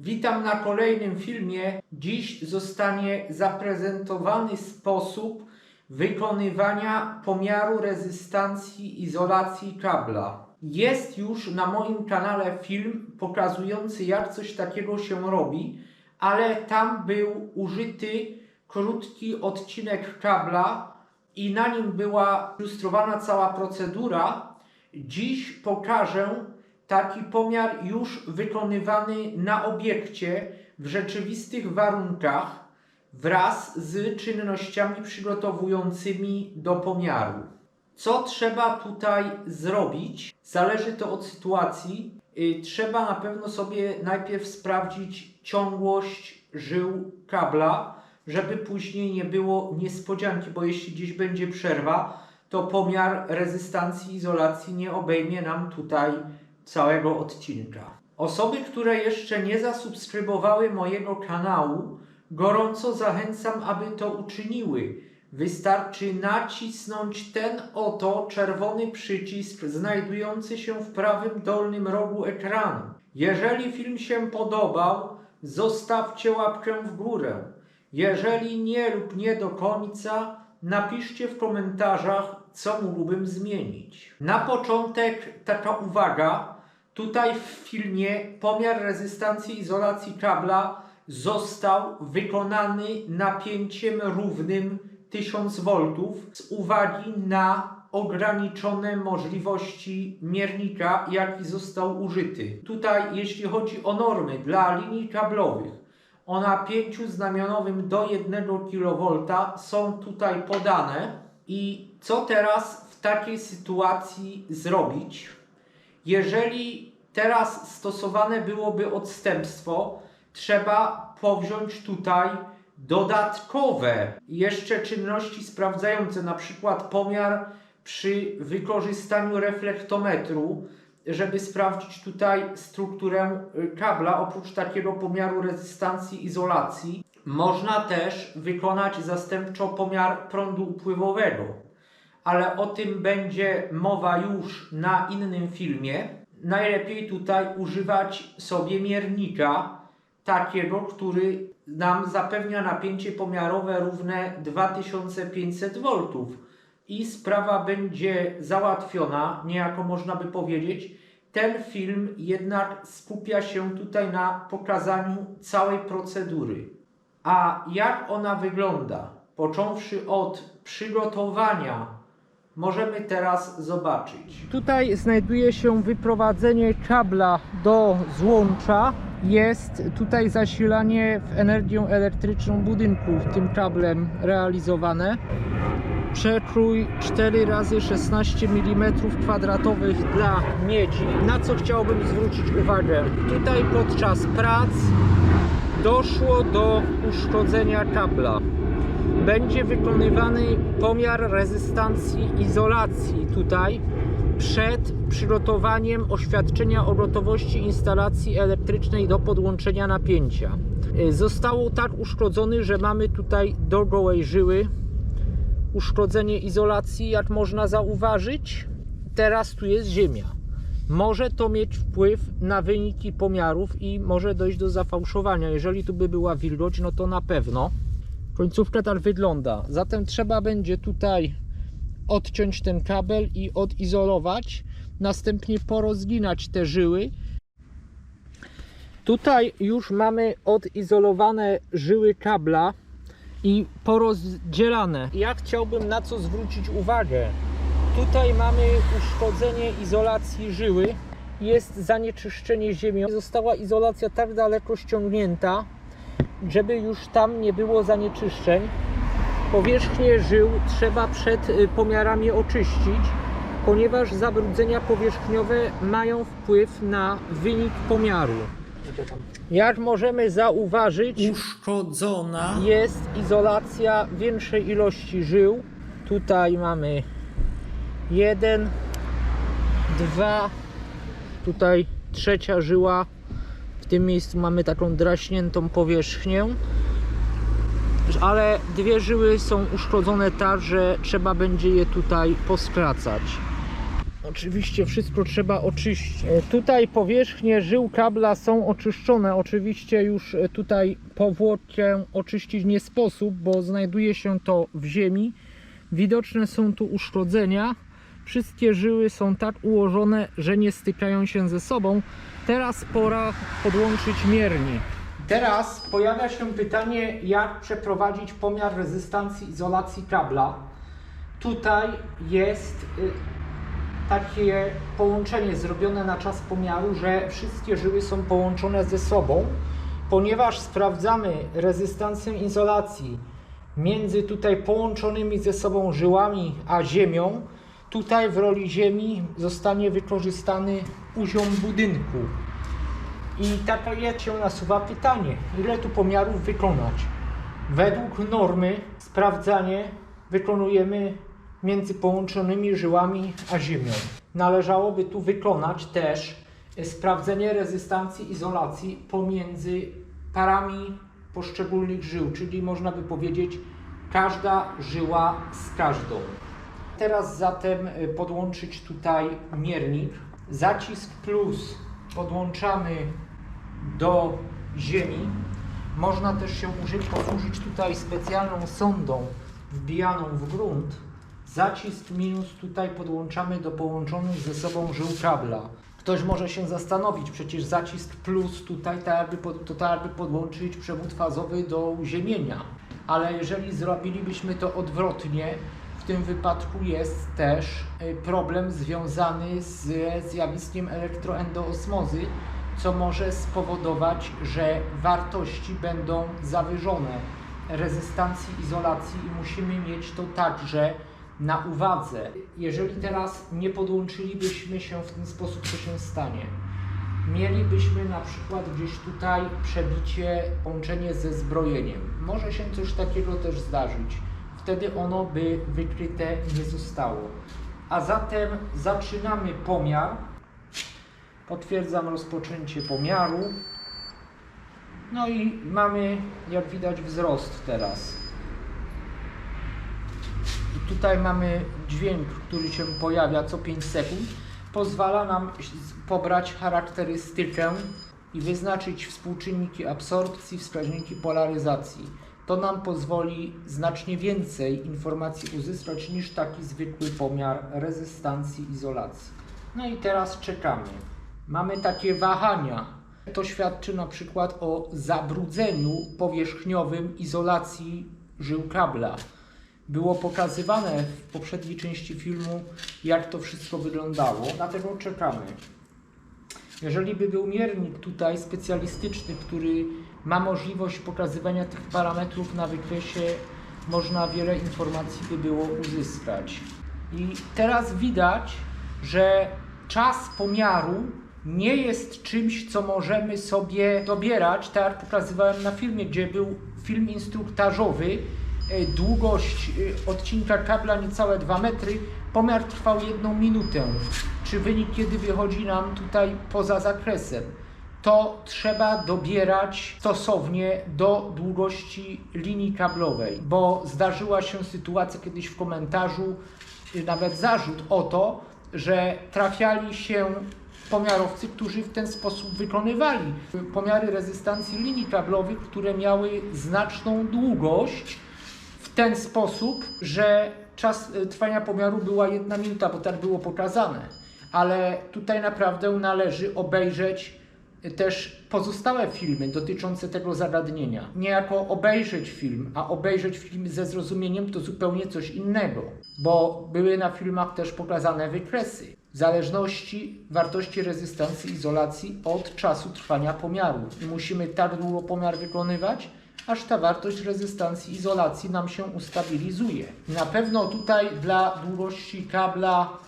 Witam na kolejnym filmie. Dziś zostanie zaprezentowany sposób wykonywania pomiaru rezystancji izolacji kabla. Jest już na moim kanale film pokazujący jak coś takiego się robi, ale tam był użyty krótki odcinek kabla i na nim była ilustrowana cała procedura. Dziś pokażę taki pomiar już wykonywany na obiekcie w rzeczywistych warunkach wraz z czynnościami przygotowującymi do pomiaru. Co trzeba tutaj zrobić? Zależy to od sytuacji. Y, Trzeba na pewno sobie najpierw sprawdzić ciągłość żył kabla, żeby później nie było niespodzianki, bo jeśli gdzieś będzie przerwa, to pomiar rezystancji izolacji nie obejmie nam tutaj całego odcinka. Osoby, które jeszcze nie zasubskrybowały mojego kanału, gorąco zachęcam, aby to uczyniły. Wystarczy nacisnąć ten oto czerwony przycisk znajdujący się w prawym dolnym rogu ekranu. Jeżeli film się podobał, zostawcie łapkę w górę. Jeżeli nie lub nie do końca, napiszcie w komentarzach, co mógłbym zmienić. Na początek taka uwaga. Tutaj w filmie pomiar rezystancji izolacji kabla został wykonany napięciem równym 1000 V z uwagi na ograniczone możliwości miernika, jaki został użyty. Tutaj, jeśli chodzi o normy dla linii kablowych, o napięciu znamionowym do 1 kV są tutaj podane. I co teraz w takiej sytuacji zrobić? Jeżeli teraz stosowane byłoby odstępstwo, trzeba powziąć tutaj dodatkowe jeszcze czynności sprawdzające, na przykład pomiar przy wykorzystaniu reflektometru, żeby sprawdzić tutaj strukturę y, kabla, oprócz takiego pomiaru rezystancji izolacji. Można też wykonać zastępczo pomiar prądu upływowego, ale o tym będzie mowa już na innym filmie. Najlepiej tutaj używać sobie miernika takiego, który nam zapewnia napięcie pomiarowe równe 2500 V i sprawa będzie załatwiona, niejako można by powiedzieć. Ten film jednak skupia się tutaj na pokazaniu całej procedury. A jak ona wygląda, począwszy od przygotowania, możemy teraz zobaczyć. Tutaj znajduje się wyprowadzenie kabla do złącza. Jest tutaj zasilanie w energię elektryczną budynku tym kablem realizowane. Przekrój 4 razy 16 mm kwadratowych dla miedzi. Na co chciałbym zwrócić uwagę? Tutaj podczas prac doszło do uszkodzenia kabla. Będzie wykonywany pomiar rezystancji izolacji tutaj przed przygotowaniem oświadczenia o gotowości instalacji elektrycznej do podłączenia napięcia. Y, Zostało tak uszkodzony, że mamy tutaj do gołej żyły uszkodzenie izolacji, jak można zauważyć. Teraz tu jest ziemia. Może to mieć wpływ na wyniki pomiarów i może dojść do zafałszowania. Jeżeli tu by była wilgoć, no to na pewno. Końcówka tak wygląda. Zatem trzeba będzie tutaj odciąć ten kabel i odizolować. Następnie porozginać te żyły. Tutaj już mamy odizolowane żyły kabla i porozdzielane. Ja chciałbym na co zwrócić uwagę. Tutaj mamy uszkodzenie izolacji żyły. Jest zanieczyszczenie ziemią. Została izolacja tak daleko ściągnięta, żeby już tam nie było zanieczyszczeń. Powierzchnię żył trzeba przed y, pomiarami oczyścić, ponieważ zabrudzenia powierzchniowe mają wpływ na wynik pomiaru. Jak możemy zauważyć, uszkodzona jest izolacja większej ilości żył. Tutaj mamy jeden, dwa, tutaj trzecia żyła. Tym miejscu mamy taką draśniętą powierzchnię. Ale dwie żyły są uszkodzone tak, że trzeba będzie je tutaj poskracać. Oczywiście wszystko trzeba oczyścić. E, Tutaj powierzchnie żył kabla są oczyszczone. Oczywiście już e, tutaj powłokę oczyścić nie sposób, bo znajduje się to w ziemi. Widoczne są tu uszkodzenia. Wszystkie żyły są tak ułożone, że nie stykają się ze sobą. Teraz pora podłączyć miernik. Teraz pojawia się pytanie, jak przeprowadzić pomiar rezystancji izolacji kabla. Tutaj jest y, takie połączenie zrobione na czas pomiaru, że wszystkie żyły są połączone ze sobą, ponieważ sprawdzamy rezystancję izolacji między tutaj połączonymi ze sobą żyłami a ziemią. Tutaj w roli ziemi zostanie wykorzystany poziom budynku. I takie się nasuwa pytanie, ile tu pomiarów wykonać? Według normy sprawdzanie wykonujemy między połączonymi żyłami a ziemią. Należałoby tu wykonać też sprawdzenie rezystancji izolacji pomiędzy parami poszczególnych żył, czyli można by powiedzieć każda żyła z każdą. Teraz zatem y, podłączyć tutaj miernik. Zacisk plus podłączamy do ziemi. Można też się użyć, posłużyć tutaj specjalną sondą wbijaną w grunt. Zacisk minus tutaj podłączamy do połączonych ze sobą żył kabla. Ktoś może się zastanowić, przecież zacisk plus tutaj tak jakby, pod, to tak jakby podłączyć przewód fazowy do uziemienia. Ale jeżeli zrobilibyśmy to odwrotnie, tym wypadku jest też y, problem związany z zjawiskiem elektroendoosmozy, co może spowodować, że wartości będą zawyżone rezystancji izolacji i musimy mieć to także na uwadze. Jeżeli teraz nie podłączylibyśmy się w ten sposób, co się stanie? Mielibyśmy na przykład gdzieś tutaj przebicie, połączenie ze zbrojeniem. Może się coś takiego też zdarzyć. Wtedy ono by wykryte nie zostało. A zatem zaczynamy pomiar. Potwierdzam rozpoczęcie pomiaru. No i mamy, jak widać, wzrost teraz. I tutaj mamy dźwięk, który się pojawia co 5 sekund. Pozwala nam pobrać charakterystykę i wyznaczyć współczynniki absorpcji, wskaźniki polaryzacji. To nam pozwoli znacznie więcej informacji uzyskać niż taki zwykły pomiar rezystancji izolacji. No i teraz czekamy. Mamy takie wahania. To świadczy na przykład o zabrudzeniu powierzchniowym izolacji żył kabla. Było pokazywane w poprzedniej części filmu, jak to wszystko wyglądało, dlatego czekamy. Jeżeli by był miernik tutaj specjalistyczny, który ma możliwość pokazywania tych parametrów na wykresie, można wiele informacji by było uzyskać. I teraz widać, że czas pomiaru nie jest czymś, co możemy sobie dobierać, tak jak pokazywałem na filmie, gdzie był film instruktażowy, e, długość e, odcinka kabla niecałe 2 metry, pomiar trwał jedną minutę. Czy wynik kiedy wychodzi nam tutaj poza zakresem? To trzeba dobierać stosownie do długości linii kablowej, bo zdarzyła się sytuacja kiedyś w komentarzu, y, nawet zarzut o to, że trafiali się pomiarowcy, którzy w ten sposób wykonywali pomiary rezystancji linii kablowych, które miały znaczną długość w ten sposób, że czas y, trwania pomiaru była jedna minuta, bo tak było pokazane. Ale tutaj naprawdę należy obejrzeć też pozostałe filmy dotyczące tego zagadnienia. Niejako obejrzeć film, a obejrzeć film ze zrozumieniem to zupełnie coś innego, bo były na filmach też pokazane wykresy zależności wartości rezystancji izolacji od czasu trwania pomiaru. I musimy tak długo pomiar wykonywać, aż ta wartość rezystancji izolacji nam się ustabilizuje. Na pewno tutaj dla długości kabla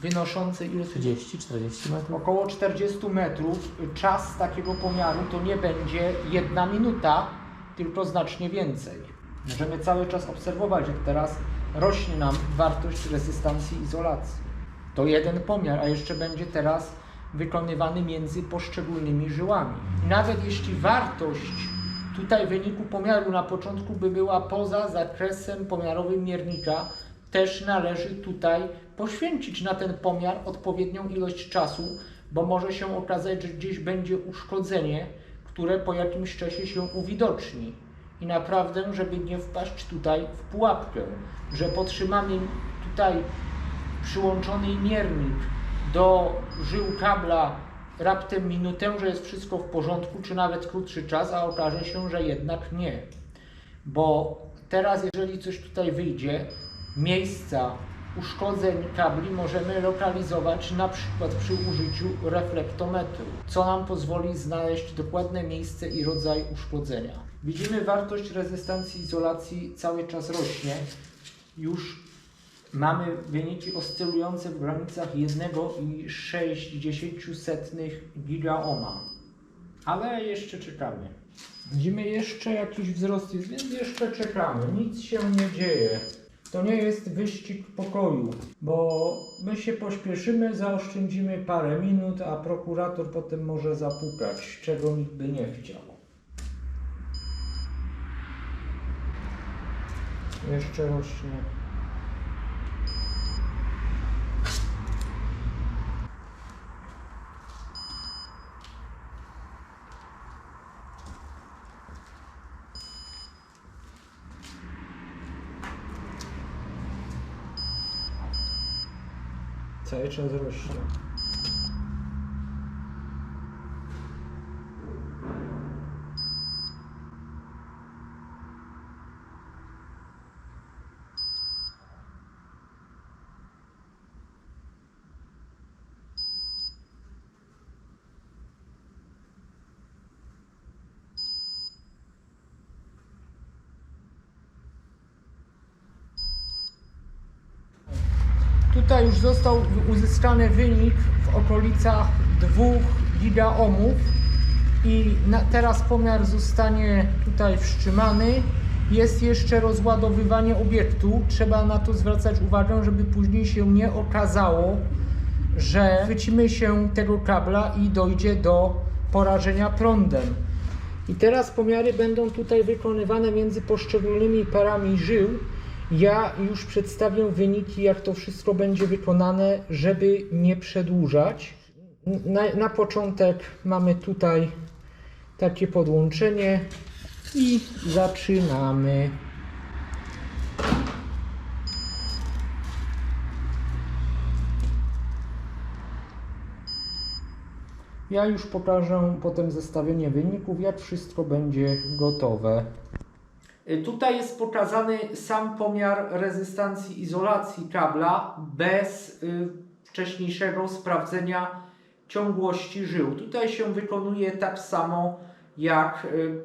wynoszącej ile tu 30-40 metrów. około 40 metrów czas takiego pomiaru to nie będzie jedna minuta, tylko znacznie więcej. Możemy cały czas obserwować, jak teraz rośnie nam wartość rezystancji izolacji. To jeden pomiar, a jeszcze będzie teraz wykonywany między poszczególnymi żyłami. Nawet jeśli wartość tutaj wyniku pomiaru na początku by była poza zakresem pomiarowym miernika, też należy tutaj poświęcić na ten pomiar odpowiednią ilość czasu, bo może się okazać, że gdzieś będzie uszkodzenie, które po jakimś czasie się uwidoczni. I naprawdę, żeby nie wpaść tutaj w pułapkę, że podtrzymamy tutaj przyłączony miernik do żył kabla raptem minutę, że jest wszystko w porządku, czy nawet krótszy czas, a okaże się, że jednak nie. Bo teraz, jeżeli coś tutaj wyjdzie, miejsca uszkodzeń kabli możemy lokalizować na przykład przy użyciu reflektometru, co nam pozwoli znaleźć dokładne miejsce i rodzaj uszkodzenia. Widzimy wartość rezystancji izolacji cały czas rośnie. Już mamy wyniki oscylujące w granicach 1,6 gigaoma. Ale jeszcze czekamy. Widzimy jeszcze jakiś wzrost, więc jeszcze czekamy. Nic się nie dzieje. To nie jest wyścig pokoju, bo my się pośpieszymy, zaoszczędzimy parę minut, a prokurator potem może zapukać, czego nikt by nie chciał. Jeszcze rośnie. Cały czas rośnie. Tutaj już został uzyskany wynik w okolicach 2 gigaohmów i na, teraz pomiar zostanie tutaj wstrzymany. Jest jeszcze rozładowywanie obiektu. Trzeba na to zwracać uwagę, żeby później się nie okazało, że chwycimy się tego kabla i dojdzie do porażenia prądem. I teraz pomiary będą tutaj wykonywane między poszczególnymi parami żył. Ja już przedstawię wyniki, jak to wszystko będzie wykonane, żeby nie przedłużać. Na, na początek mamy tutaj takie podłączenie i zaczynamy. Ja już pokażę potem zestawienie wyników, jak wszystko będzie gotowe. Y, Tutaj jest pokazany sam pomiar rezystancji izolacji kabla bez y, wcześniejszego sprawdzenia ciągłości żył. Tutaj się wykonuje tak samo jak y,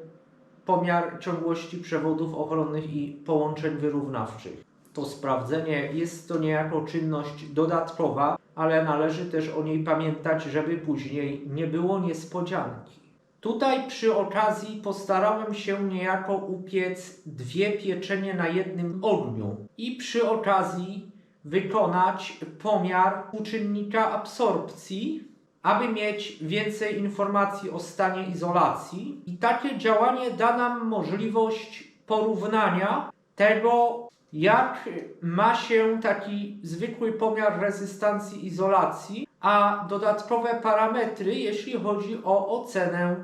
pomiar ciągłości przewodów ochronnych i połączeń wyrównawczych. To sprawdzenie jest to niejako czynność dodatkowa, ale należy też o niej pamiętać, żeby później nie było niespodzianki. Tutaj przy okazji postarałem się niejako upiec dwie pieczenie na jednym ogniu i przy okazji wykonać pomiar uczynnika absorpcji, aby mieć więcej informacji o stanie izolacji. I takie działanie da nam możliwość porównania tego, jak ma się taki zwykły pomiar rezystancji izolacji, a dodatkowe parametry, jeśli chodzi o ocenę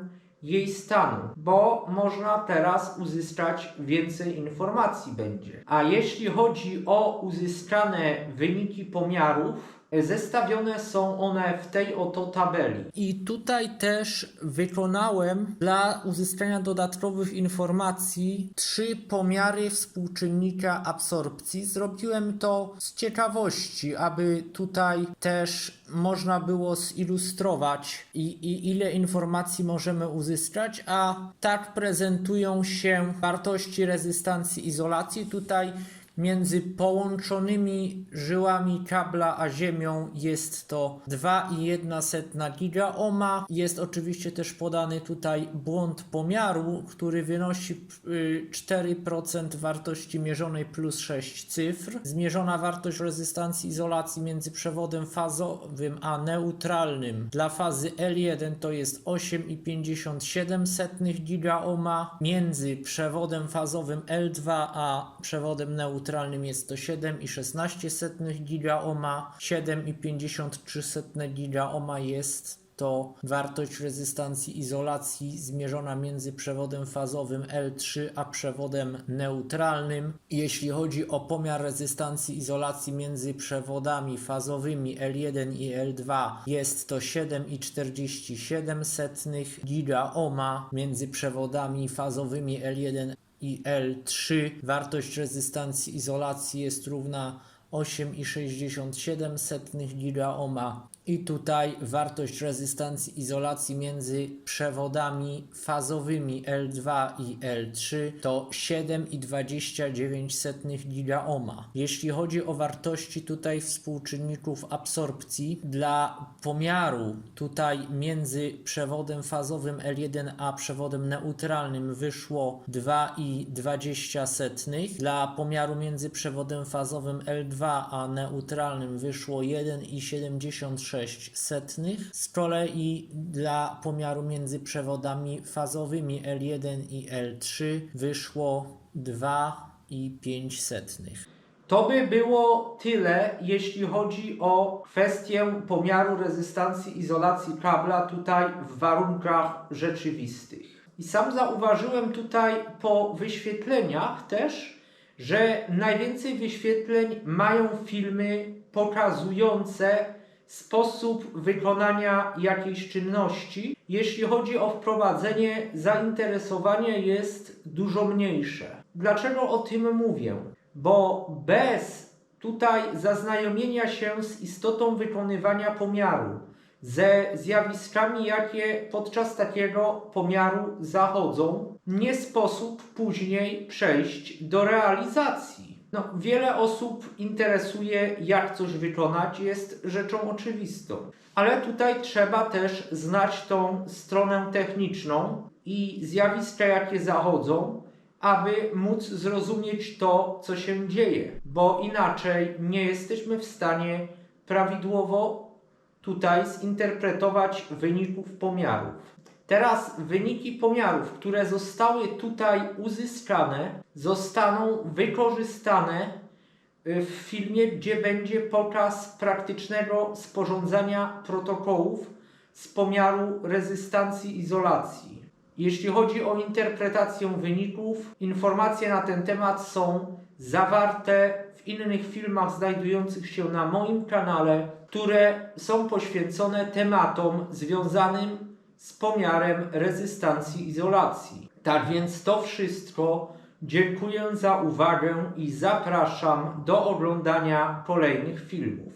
jej stanu, bo można teraz uzyskać więcej informacji będzie. A jeśli chodzi o uzyskane wyniki pomiarów, zestawione są one w tej oto tabeli. I tutaj też wykonałem dla uzyskania dodatkowych informacji trzy pomiary współczynnika absorpcji. Zrobiłem to z ciekawości, aby tutaj też można było zilustrować i, i ile informacji możemy uzyskać, a tak prezentują się wartości rezystancji izolacji. Tutaj między połączonymi żyłami kabla a ziemią jest to 2,1 gigaohma. Jest oczywiście też podany tutaj błąd pomiaru, który wynosi y, 4% wartości mierzonej plus 6 cyfr. Zmierzona wartość rezystancji izolacji między przewodem fazowym a neutralnym dla fazy L1 to jest 8,57 gigaohma. Między przewodem fazowym L2 a przewodem neutralnym neutralnym jest to 7,16 gigaohma, 7,53 gigaohma jest to wartość rezystancji izolacji zmierzona między przewodem fazowym L3 a przewodem neutralnym. Jeśli chodzi o pomiar rezystancji izolacji między przewodami fazowymi L1 i L2 jest to 7,47 gigaohma, między przewodami fazowymi L1 i L3 wartość rezystancji izolacji jest równa 8,67 gigaohma. I tutaj wartość rezystancji izolacji między przewodami fazowymi L2 i L3 to 7,29 gigaohma. Jeśli chodzi o wartości tutaj współczynników absorpcji, dla pomiaru tutaj między przewodem fazowym L1 a przewodem neutralnym wyszło 2,20. Dla pomiaru między przewodem fazowym L2 a neutralnym wyszło 1,76. Z kolei dla pomiaru między przewodami fazowymi L1 i L3 wyszło 2,5. To by było tyle, jeśli chodzi o kwestię pomiaru rezystancji izolacji kabla tutaj w warunkach rzeczywistych. I sam zauważyłem tutaj po wyświetleniach też, że najwięcej wyświetleń mają filmy pokazujące sposób wykonania jakiejś czynności. Jeśli chodzi o wprowadzenie, zainteresowanie jest dużo mniejsze. Dlaczego o tym mówię? Bo bez tutaj zaznajomienia się z istotą wykonywania pomiaru, ze zjawiskami, jakie podczas takiego pomiaru zachodzą, nie sposób później przejść do realizacji. No, wiele osób interesuje, jak coś wykonać, jest rzeczą oczywistą. Ale tutaj trzeba też znać tą stronę techniczną i zjawiska, jakie zachodzą, aby móc zrozumieć to, co się dzieje, bo inaczej nie jesteśmy w stanie prawidłowo tutaj zinterpretować wyników pomiarów. Teraz wyniki pomiarów, które zostały tutaj uzyskane, zostaną wykorzystane y, w filmie, gdzie będzie pokaz praktycznego sporządzania protokołów z pomiaru rezystancji izolacji. Jeśli chodzi o interpretację wyników, informacje na ten temat są zawarte w innych filmach znajdujących się na moim kanale, które są poświęcone tematom związanym z pomiarem rezystancji izolacji. Tak więc to wszystko. Dziękuję za uwagę i zapraszam do oglądania kolejnych filmów.